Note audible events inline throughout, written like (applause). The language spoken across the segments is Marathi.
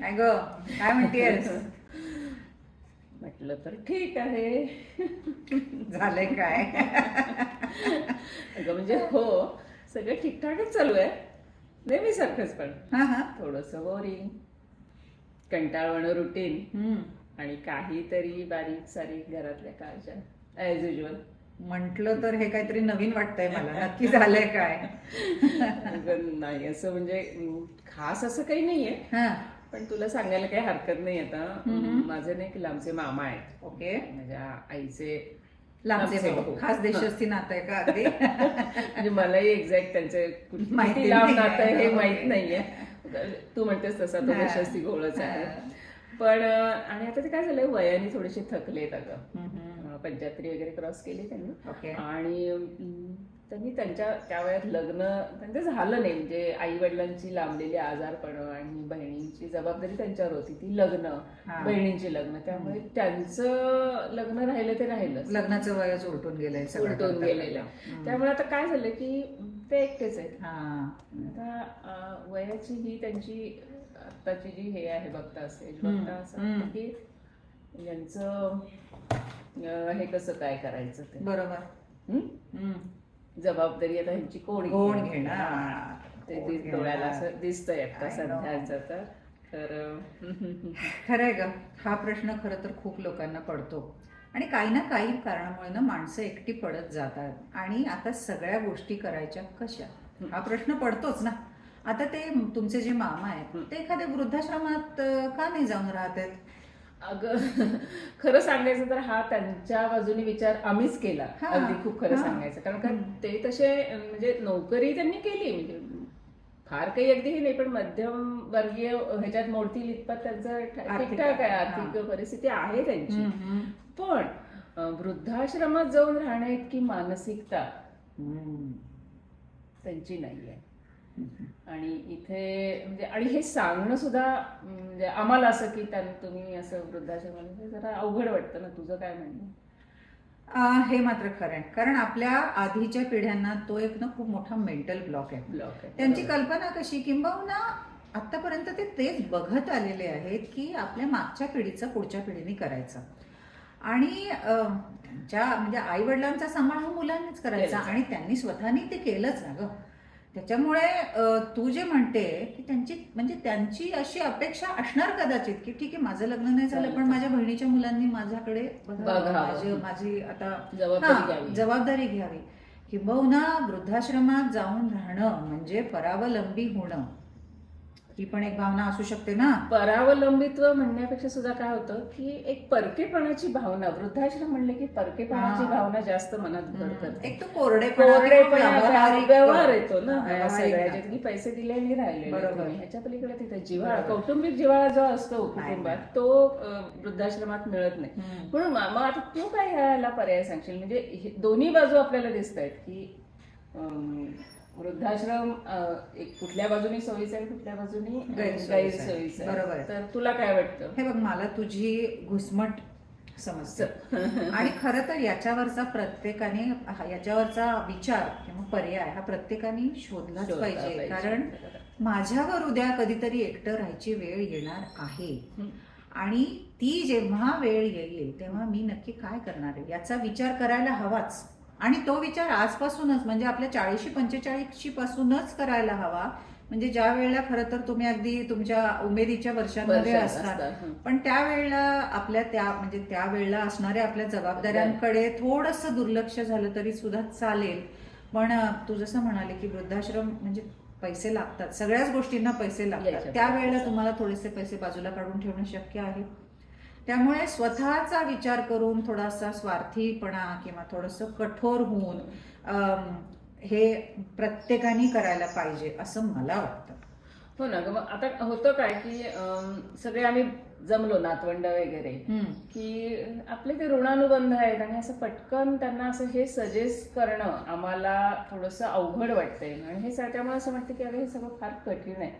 काय ग काय म्हणतेस (laughs) म्हटलं तर ठीक आहे. (laughs) झालंय काय? (laughs) अगं म्हणजे हो सगळं ठीकठाकच चालू आहे. नेहमीसारखंच पण. हा हा. थोडंसं बोरिंग कंटाळवणं रुटीन हम्म. आणि काहीतरी बारीक सारीक घरातल्या काळच्या ॲज युजल म्हंटल तर हे काहीतरी नवीन वाटतंय मला. नक्की झालंय काय? नाही असं म्हणजे अं, खास असं काही नाहीये. हा. पण तुला सांगायला काही हरकत नाही आता. माझे नाही की लांबचे मामा आहेत ओके माझ्या आईचे लांबचे भाऊ. खास देशस्ती नातं आहे का अगदी? म्हणजे मलाही एक्झॅक्ट त्यांचे कुठे- (laughs) माहिती किती लांब. नातं आहे हे माहीत नाहीये. तू म्हणतेस तसा तो हा. यशस्वी गोळच आहे. पण अं, आणि आता ते काय झालंय वयाने थोडेसे थकलेत अगं. हम्म. पंच्याहत्तरी वगैरे क्रॉस केली त्यांनी. ओके. आणि अं, त्यांनी त्यांच्या त्या वयात लग्न त्यांचं झालं नाही. म्हणजे आई वडिलांची लांबलेली आजारपण आणि बहिणींची जबाबदारी त्यांच्यावर होती. ती लग्न. बहिणींची लग्न. त्यामुळे त्यांचं लग्न राहिलं ते राहिलं लग्नाचं वयच उलटून गेलंय उलटून गेलेलं. त्यामुळे आता काय झालं की ते एकटेच आहेत. हा. आता वयाची ही त्यांची आत्ताची जी हे आहे बघता असेल बघता असं की यांचं हे कसं काय करायचं ते. बरोबर. जबाबदारी आता ह्यांची कोण कोण? घेणार? हा. ते कोण दिस- घेणार? डोळ्याला असं दिसतंय आता I know. सध्याचं तर तर अं, (laughs) खरंय ग हा प्रश्न खरं तर खूप लोकांना पडतो आणि काही ना काही कारणामुळे ना माणसं एकटी पडत जातात आणि आता सगळ्या गोष्टी करायच्या कशा हा प्रश्न पडतोच ना आता ते तुमचे जे मामा आहेत ते एखाद्या वृद्धाश्रमात अं, का नाही जाऊन राहत आहेत अगं (laughs) खरं सांगायचं तर हा त्यांच्या बाजूने विचार आम्हीच केला. अगदी खूप खरं. सांगायचं कारण का. ते तसे म्हणजे नोकरी त्यांनी केली म्हणजे फार काही अगदी नाही पण मध्यम वर्गीय ह्याच्यात मोडतील इतपत त्यांचं ठीकठाक आहे आर्थिक परिस्थिती आहे त्यांची. पण वृद्धाश्रमात जाऊन राहण्या इतकी मानसिकता. त्यांची नाही आहे आणि इथे म्हणजे आणि हे सांगणं सुद्धा म्हणजे आम्हाला असं की त्या तुम्ही असं वृद्धाश्रमाला हे जरा अवघड वाटतं ना तुझं काय म्हणणं? हे मात्र खरं आहे. कारण आपल्या आधीच्या पिढ्यांना तो एक ना खूप मोठा मेंटल ब्लॉक आहे. ब्लॉक आहे. त्यांची कल्पना कशी किंबहुना आतापर्यंत ते तेच बघत आलेले आहेत की आपल्या मागच्या पिढीचं पुढच्या पिढीने करायचं. आणि त्यांच्या म्हणजे आई वडिलांचा सांभाळ हा मुलांनीच करायचा. आणि त्यांनी स्वतःनी ते केलंच ना ग. त्याच्यामुळे तू जे म्हणते की त्यांची म्हणजे त्यांची अशी अपेक्षा असणार कदाचित की ठीक आहे माझं लग्न नाही झालं पण. माझ्या बहिणीच्या मुलांनी माझ्याकडे. माझी आता जबाबदारी घ्यावी जबाबदारी घ्यावी किंबहुना वृद्धाश्रमात जाऊन राहणं म्हणजे परावलंबी होणं ही पण एक भावना असू शकते ना. परावलंबित्व म्हणण्यापेक्षा सुद्धा काय होतं की एक परकेपणाची भावना वृद्धाश्रम म्हणले की परकेपणाची. भावना जास्त मनात करते एक तो कोरडे कोरडेपणा व्यवहार येतो ना. सगळ्याच्या की पैसे दिले आणि राहिले. बरोबर. ह्याच्या पलीकडे तिथे जिव्हाळा. कौटुंबिक जिव्हाळा जो असतो कुटुंबात तो वृद्धाश्रमात मिळत नाही. म्हणून मग आता तू काय ह्याला पर्याय सांगशील? म्हणजे दोन्ही बाजू आपल्याला दिसत आहेत की वृद्धाश्रम अं, एक कुठल्या बाजूनी सोयीचं आहे कुठल्या बाजूनी अं, गैरसोयीचं आहे. गैरसोयीचं बरोबर आहे. तर तुला काय वाटतं हे बघ मला तुझी घुसमट समजते (laughs) आणि खरं तर याच्यावरचा प्रत्येकाने हा- याच्यावरचा विचार किंवा पर्याय हा प्रत्येकाने शोधलाच शोधला पाहिजे पाहिजे. कारण माझ्यावर उद्या कधीतरी एकटं राहायची वेळ येणार आहे हं. आणि ती जेव्हा वेळ येईल तेव्हा मी नक्की काय करणार आहे याचा विचार करायला हवाच आणि तो विचार आजपासूनच म्हणजे आपल्या चाळीशी पंचेचाळीसशी पासूनच करायला हवा. म्हणजे ज्या वेळेला खरं तर तुम्ही अगदी तुमच्या उमेदीच्या वर्षांमध्ये असतात. पण त्यावेळेला आपल्या त्या म्हणजे त्यावेळेला असणाऱ्या आपल्या जबाबदाऱ्यांकडे थोडंसं दुर्लक्ष झालं तरी सुद्धा चालेल. पण तू जसं म्हणाले की वृद्धाश्रम म्हणजे पैसे लागतात सगळ्याच गोष्टींना पैसे लागतात. त्यावेळेला. तुम्हाला थोडेसे पैसे बाजूला काढून ठेवणं शक्य आहे? त्यामुळे स्वतःचा विचार करून थोडासा स्वार्थीपणा किंवा थोडंसं कठोर होऊन हे प्रत्येकाने करायला पाहिजे असं मला वाटतं. हो ना ग मग आता होतं काय की सगळे आम्ही जमलो नातवंड वगैरे. की आपले ते ऋणानुबंध आहेत आणि असं पटकन त्यांना असं हे सजेस्ट करणं आम्हाला थोडंसं अवघड वाटतंय. आणि हे त्यामुळे असं वाटतं की अरे हे सगळं फार कठीण आहे.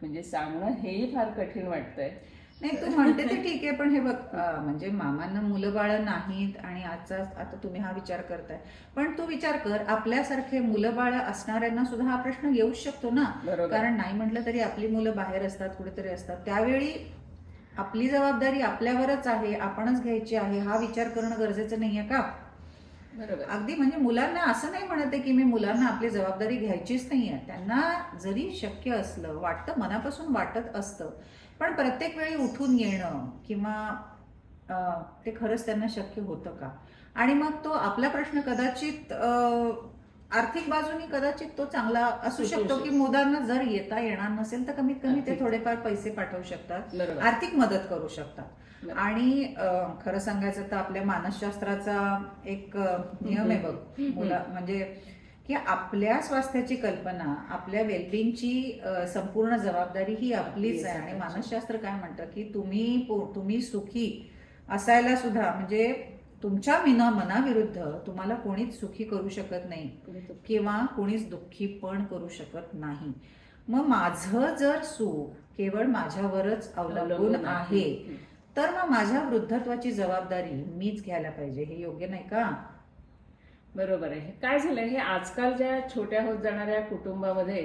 म्हणजे सांगणं हेही फार कठीण वाटतंय. नाही तू म्हणते ते ठीक आहे पण हे बघ म्हणजे मामांना मुलं बाळ नाहीत आणि आजचा आता तुम्ही हा विचार करताय. पण तू विचार कर आपल्यासारखे मुलं बाळ असणाऱ्यांना सुद्धा हा प्रश्न येऊच शकतो ना. कारण नाही म्हटलं तरी आपली मुलं बाहेर असतात कुठेतरी असतात. त्यावेळी आपली जबाबदारी आपल्यावरच आहे आपणच घ्यायची आहे हा विचार करणं गरजेचं नाहीये का? बरोबर. अगदी म्हणजे मुलांना असं नाही म्हणत आहे की मी मुलांना आपली जबाबदारी घ्यायचीच नाहीये. त्यांना जरी शक्य असलं वाटतं मनापासून वाटत असतं पण प्रत्येक वेळी उठून येणं किंवा ते खरंच त्यांना शक्य होतं का? आणि मग तो आपला प्रश्न कदाचित आर्थिक बाजूनी कदाचित तो चांगला असू शकतो की मुलांना जर येता येणार नसेल तर कमीत कमी ते. थोडेफार पैसे पाठवू शकतात. आर्थिक मदत करू शकतात. आणि खरं सांगायचं तर आपल्या मानसशास्त्राचा एक नियम आहे बघ. मुला म्हणजे की आपल्या स्वास्थ्याची कल्पना आपल्या वेलबिंगची संपूर्ण जबाबदारी ही आपलीच आहे. आणि मानसशास्त्र काय म्हणतं की तुम्ही तुम्ही सुखी असायला सुद्धा म्हणजे तुमच्या मिना मनाविरुद्ध तुम्हाला कोणीच सुखी करू शकत नाही किंवा कोणीच दुःखी पण करू शकत नाही. मग माझं जर सुख केवळ माझ्यावरच अवलंबून आहे तर मग माझ्या वृद्धत्वाची जबाबदारी मीच घ्यायला पाहिजे. हे योग्य नाही का? बरोबर आहे काय झालंय हे आजकाल ज्या छोट्या होत जाणाऱ्या कुटुंबामध्ये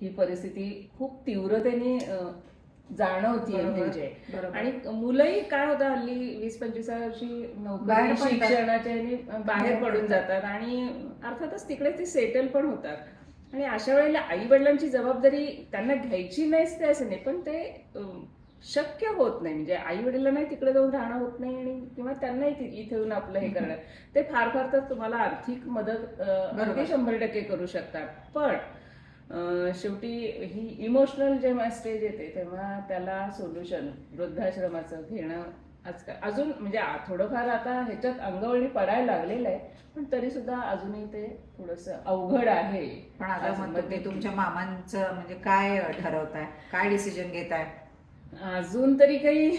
ही परिस्थिती खूप तीव्रतेने जाणवतीये बरोबर. म्हणजे आणि मुलंही काय होतं हल्ली वीस पंचवीस वर्षी नोकरी. शिक्षणाच्या बाहेर पडून. जातात आणि अर्थातच तिकडे ते सेटल पण होतात आणि अशा वेळेला आई वडिलांची जबाबदारी त्यांना घ्यायची नाहीच ते असं नाही पण ते शक्य होत नाही. म्हणजे आई वडिलांनाही तिकडे जाऊन राहणं होत नाही आणि किंवा त्यांनाही इथे येऊन आपलं हे करणं. ते फार फार तर तुम्हाला आर्थिक मदत. अगदी शंभर टक्के करू शकतात. पण शेवटी ही इमोशनल जेव्हा स्टेज येते तेव्हा त्याला सोल्युशन वृद्धाश्रमाचं घेणं आजकाल अजून म्हणजे थोडंफार आता ह्याच्यात अंगवळणी पडायला लागलेलं आहे पण तरी सुद्धा अजूनही ते थोडस अवघड आहे. पण आता तुमच्या मामांचं म्हणजे काय ठरवताय? काय डिसिजन घेताय? अजून तरी काही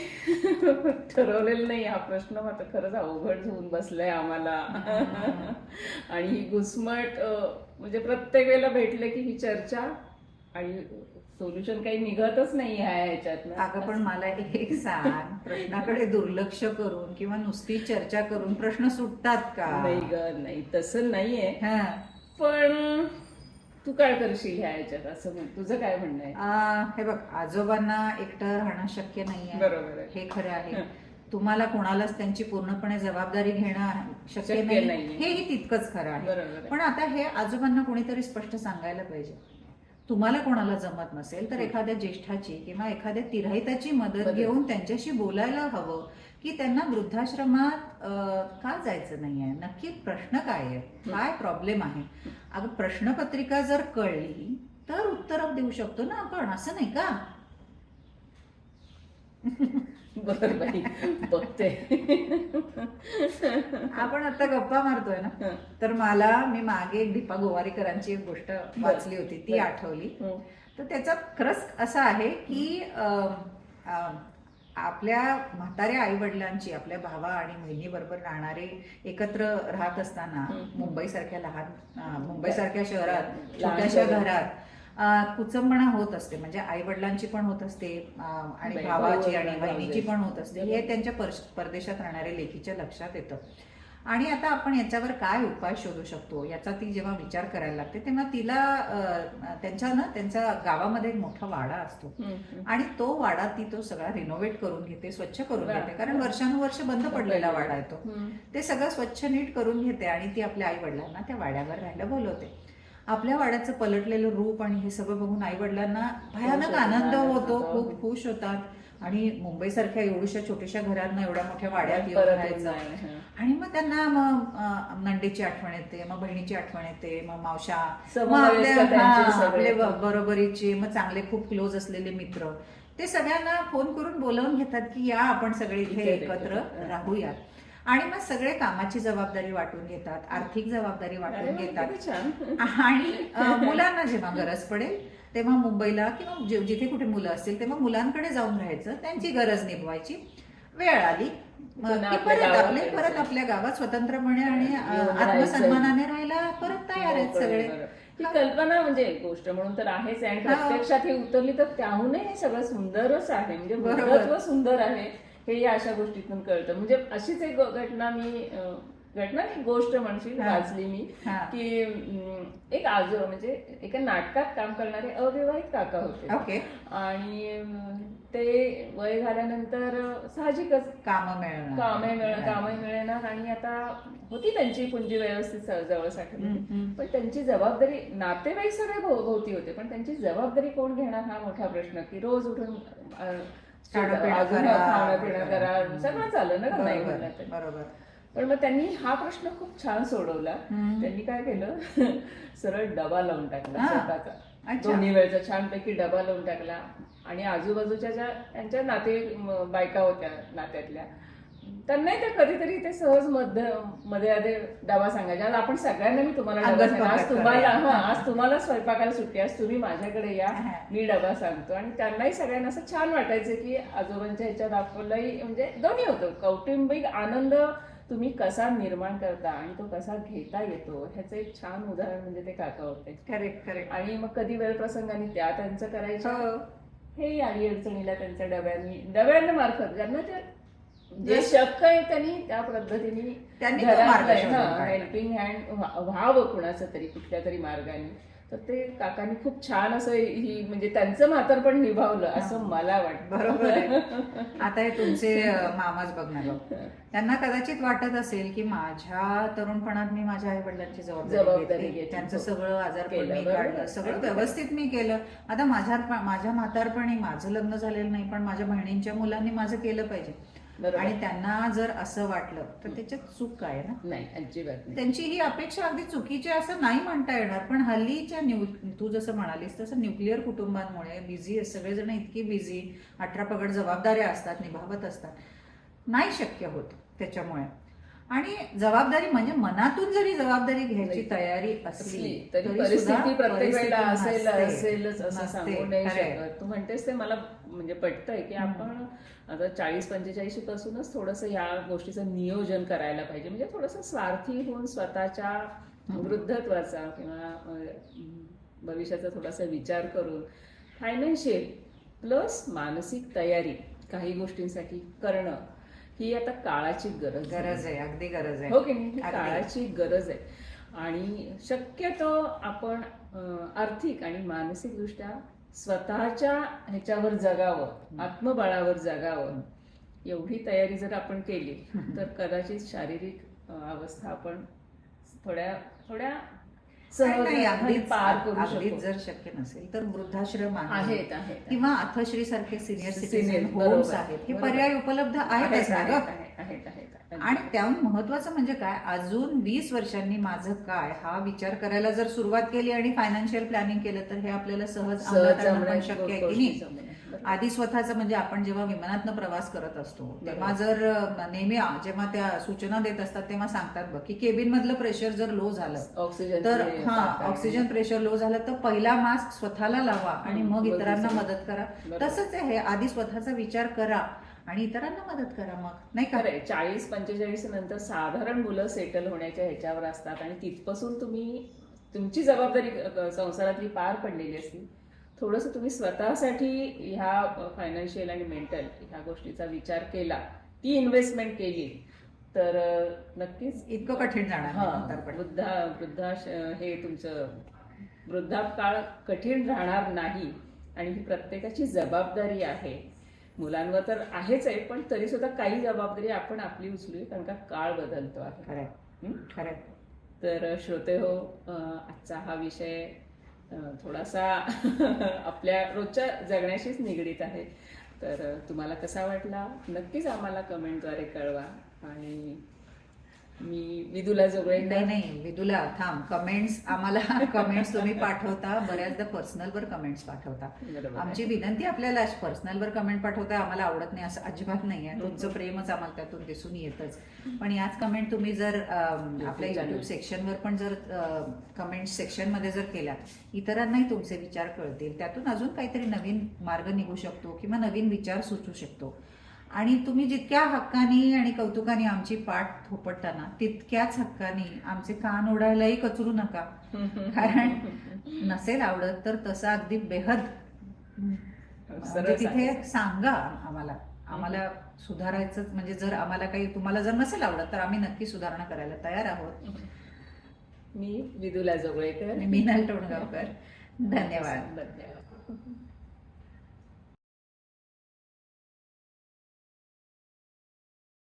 ठरवलेलं नाही. हा प्रश्न मात्र खरंच अवघड होऊन बसलाय आम्हाला. आणि ही घुसमट म्हणजे प्रत्येक वेळेला भेटले की ही चर्चा आणि सोल्युशन काही निघतच नाही आहे ह्याच्यात अगं पण मला एक सांग. प्रश्नाकडे दुर्लक्ष करून किंवा नुसती चर्चा करून प्रश्न सुटतात का? नाही ग नाही. तसं नाहीये. हा. पण तू काय करशील ह्या ह्याच्यात असं म्हण तुझं काय म्हणणं आहे? आ, हे बघ आजोबांना एकटं राहणं शक्य नाहीये बरोबर आहे. हे खरं आहे. तुम्हाला कोणालाच त्यांची पूर्णपणे जबाबदारी घेणं शक्य शक्य नाही नाहीये. हेही तितकंच खरं आहे. बरोबर आहे. पण आता हे आजोबांना कोणीतरी स्पष्ट सांगायला पाहिजे. तुम्हाला कोणाला जमत नसेल तर एखाद्या ज्येष्ठाची किंवा एखाद्या तिराहिताची मदत मदत. घेऊन त्यांच्याशी बोलायला हवं. की त्यांना वृद्धाश्रमात का जायचं नाहीये? नक्की प्रश्न काय आहे? काय प्रॉब्लेम आहे? अगं प्रश्नपत्रिका जर कळली तर उत्तर देऊ शकतो ना आपण असं नाही का? (laughs) बरोबर बाई बघते. आपण आता गप्पा मारतोय ना. तर मला मी मागे एक दीपा गोवारीकरांची एक गोष्ट वाचली होती ती. आठवली. तर त्याच्यात खरंच असं आहे की आपल्या म्हाताऱ्या आई वडिलांची आपल्या भावा आणि बहिणीबरोबर राहणारे एकत्र राहत असताना हं. मुंबईसारख्या लहान मुंबईसारख्या शहरात छोट्याशा. घरात कुचंबणा होत असते. म्हणजे आई वडिलांची पण होत असते आणि भावाची भाऊ- आणि बहिणीची पण होत असते. हे त्यांच्या परदेशात राहणाऱ्या लेखीच्या लक्षात येतं. आणि आता आपण याच्यावर काय उपाय शोधू शकतो याचा ती जेव्हा विचार करायला लागते तेव्हा तिला त्यांच्या ना त्यांच्या गावामध्ये एक मोठा वाडा असतो. आणि तो वाडा ती तो सगळा रिनोव्हेट करून घेते स्वच्छ करून. घेते कारण वर्षानुवर्ष बंद पडलेला वाडा आहे तो. ते सगळं स्वच्छ नीट करून घेते आणि ती आपल्या आई वडिलांना त्या वाड्यावर राहायला बोलवते आपल्या वाड्याचं पलटलेलं रूप आणि हे सगळं बघून आई वडिलांना भयानक आनंद होतो. खूप खुश होतात आणि मुंबईसारख्या एवढ्याशा छोट्याशा घरात एवढ्या मोठ्या वाड्यात येऊन राहायचं. आणि मग त्यांना मग अं, नंदेची आठवण येते मग बहिणीची आठवण येते मग मावशा. आपले बरोबरीचे मग चांगले खूप क्लोज असलेले मित्र ते सगळ्यांना फोन करून बोलावून घेतात की या आपण सगळे इथे एकत्र. राहूयात आणि मग सगळे कामाची जबाबदारी वाटून घेतात आर्थिक जबाबदारी वाटून घेतात आणि मुलांना जेव्हा गरज पडेल तेव्हा मुंबईला किंवा जिथे कुठे मुलं असतील तेव्हा मुलांकडे जाऊन राहायचं त्यांची गरज निभवायची वेळ आली परत आपले. परत आपल्या गावात स्वतंत्रपणे आणि. आत्मसन्मानाने राहायला परत तयार आहेत सगळे. ही कल्पना म्हणजे गोष्ट म्हणून तर आहेच आहे आणि हा. प्रत्यक्षात हे उतरली तर त्याहूनही हे सगळं सुंदरच आहे म्हणजे बरोबर. सुंदर आहे हे या अशा गोष्टीतून कळतं. म्हणजे अशीच एक घटना मी घटना नाही गोष्ट म्हणशील. वाचली मी. की एक आजो म्हणजे एका नाटकात काम करणारे अविवाहित काका होते. ओके. आणि ते वय झाल्यानंतर साहजिकच काम मिळणार. कामे कामही मिळणार. आणि आता होती त्यांची पुंजी व्यवस्थित जवळ साठवली. पण त्यांची जबाबदारी नातेवाईक सगळे भोवती होते. पण त्यांची जबाबदारी कोण घेणार हा मोठा प्रश्न. की रोज उठून खाणं पिणं करा. सगळं चाललं ना नाही बरोबर म्हणलं तरी. बरोबर पण मग त्यांनी हा प्रश्न खूप छान सोडवला. त्यांनी काय केलं (laughs) सरळ डबा लावून टाकला. स्वतःचा. दोन्ही वेळचा छानपैकी डबा लावून टाकला आणि आजूबाजूच्या ज्या त्यांच्या नाते बायका होत्या नात्यातल्या त्यांनाही ते कधीतरी ते सहजमध्ये मध्ये आधे डबा सांगायचे. आज आपण सगळ्यांना मी तुम्हाला डबा अंगण सांगा आज तुम्हाला. हा आज तुम्हाला स्वयंपाकाला सुट्टी आज तुम्ही माझ्याकडे या. मी डबा सांगतो. आणि त्यांनाही सगळ्यांना असं छान वाटायचं की आजोबांच्या ह्याच्यात आपलंही म्हणजे दोन्ही होतं. कौटुंबिक आनंद तुम्ही कसा निर्माण करता आणि तो कसा घेता येतो ह्याचं एक छान उदाहरण म्हणजे ते काका होते. Correct correct. आणि मग कधी वेळ प्रसंगाने त्या त्यांचं करायचं हो. हे अडी अडचणीला त्यांच्या डब्यांनी डब्यांना मार्फत. ज्यांना जे शक्य आहे त्यांनी त्या पद्धतीने त्यांनी तो मार्ग शोधून काढला. हेल्पिंग हँड व्हावं कुणाचं तरी कुठल्या तरी मार्गाने तर ते काकांनी खूप छान असं ही म्हणजे त्यांचं म्हातारपण निभावलं असं मला वाटतं बरोबर आहे (laughs) आता हे तुमचे अ, मामाच बघणार बघ. त्यांना कदाचित वाटत असेल की माझ्या तरुणपणात मी माझ्या आई वडिलांची जबाबदारी जबाबदारी घेतली. घेतली त्यांचं हो. सगळं आजारपण केलं, मी बरोबर. काढलं सगळं व्यवस्थित मी केलं आता माझ्या माझ्या म्हातारपणी माझं लग्न झालेलं नाही पण माझ्या बहिणींच्या मुलांनी माझं केलं पाहिजे. आणि त्यांना जर असं वाटलं तर त्याच्यात चूक काय आहे ना? नाही अजिबात नाही. त्यांची ही अपेक्षा अगदी चुकीची असं नाही म्हणता येणार पण हल्लीच्या न्यू तू जसं म्हणालीस तसं न्यूक्लिअर कुटुंबांमुळे बिझी सगळेजण इतकी बिझी अठरा पगड जबाबदाऱ्या असतात निभावत असतात. नाही शक्य होत त्याच्यामुळे. आणि जबाबदारी म्हणजे मनातून जरी जबाबदारी घ्यायची तयारी असली तरी परिस्थिती प्रत्येक वेळेला असेल. असेलच असं. सांगू नाही. शकत तू म्हणतेस ते मला म्हणजे पटतंय की आपण आता चाळीस पंचेचाळीस पासूनच थोडस या गोष्टीचं नियोजन करायला पाहिजे म्हणजे थोडस स्वार्थी होऊन स्वतःच्या वृद्धत्वाचा किंवा भविष्याचा थोडासा विचार करून फायनान्शियल प्लस मानसिक तयारी काही गोष्टींसाठी करणं ही आता काळाची गरज. गरज आहे अगदी गरज आहे. हो की नाही. काळाची गरज आहे. आणि शक्यतो आपण आर्थिक आणि मानसिक दृष्ट्या स्वतःच्या ह्याच्यावर जगावं आत्मबळावर जगावं. एवढी तयारी जर आपण केली तर कदाचित शारीरिक अवस्था आपण थोड्या थोड्या नाही, अगदीच पार करू अगदीच शकतो. जर शक्य नसेल तर वृद्धाश्रम आहे. आहेत आहेत. किंवा अथश्री सारखे सिनियर Senior, बरोबर. होम्स आहेत. हे बरोबर. पर्याय उपलब्ध आहेतच आहेत ना आहेत ग आहेत, आहेत आहेत. आणि त्याहून महत्वाचं म्हणजे काय? अजून वीस वर्षांनी माझं काय? हा विचार करायला जर सुरुवात केली आणि फायनान्शियल प्लॅनिंग केलं तर हे आपल्याला सहज सहज अंमलात आणणं पण जमण्याची शक्य आहे की गोष्टी नाही? जमल्या. आधी स्वतःचं म्हणजे आपण जेव्हा विमानातनं प्रवास करत असतो तेव्हा. जर नेहमी आ- जेव्हा त्या सूचना देत असतात तेव्हा सांगतात बघ की केबिन मधलं प्रेशर जर लो झालं ऑक्सिजन तर हा ऑक्सिजन प्रेशर लो झालं तर पहिला मास्क स्वतःला लावा आणि मग. इतरांना मदत करा. तसंच आहे आधी स्वतःचा विचार करा आणि इतरांना मदत करा मग नाही खरंय चाळीस पंचेचाळीस नंतर साधारण मुलं सेटल होण्याच्या ह्याच्यावर असतात आणि तिथपासून तुम्ही तुमची जबाबदारी संसारातली पार पडलेली असती थोडंसं तुम्ही स्वतःसाठी ह्या फायनान्शियल आणि मेंटल ह्या गोष्टीचा विचार केला ती इन्व्हेस्टमेंट केली तर नक्कीच इतकं कठीण जाणार हा. वृद्धा वृद्धा हे तुमचं वृद्धापकाळ कठीण राहणार नाही आणि ही प्रत्येकाची जबाबदारी आहे मुलांवर तर आहेच आहे पण तरी सुद्धा काही जबाबदारी आपण आपली उचलूया कारण का काळ बदलतो आहे? खरंय तर श्रोते हो आजचा हा विषय थोडासा (laughs) आपल्या रोजच्या जगण्याशीच निगडीत आहे. तर तुम्हाला कसा वाटला? नक्कीच आम्हाला कमेंटद्वारे कळवा. आणि मी विदुला जोगळे नाही नाही विदुला थांब. कमेंट्स आम्हाला (laughs) कमेंट्स तुम्ही पाठवता. बऱ्याचदा पर्सनलवर कमेंट्स पाठवता. आमची विनंती आपल्याला पर्सनलवर कमेंट पाठवता आम्हाला आवडत नाही असं अजिबात नाही आहे. तुमचं प्रेमच आम्हाला त्यातून दिसून येतच. पण याच कमेंट तुम्ही जर आपल्या. युट्यूब सेक्शनवर पण जर कमेंट सेक्शनमध्ये जर केल्या इतरांनाही तुमचे विचार कळतील. त्यातून अजून काहीतरी नवीन मार्ग निघू शकतो किंवा नवीन विचार सुचू शकतो. आणि तुम्ही जितक्या हक्कानी आणि कौतुकाने आमची पाठ थोपटताना तितक्याच हक्कानी आमचे कान ओढायलाही कचरू नका. कारण नसेल आवडत तर तसं अगदी बेहद. म्हणजे तिथे. सांगा आम्हाला. आम्हाला सुधारायचं म्हणजे जर आम्हाला काही तुम्हाला जर नसेल आवडत तर आम्ही नक्की सुधारणा करायला तयार आहोत. मी विदुला जोगळेकर. आणि मीनाल टोणगावकर धन्यवाद. धन्यवाद.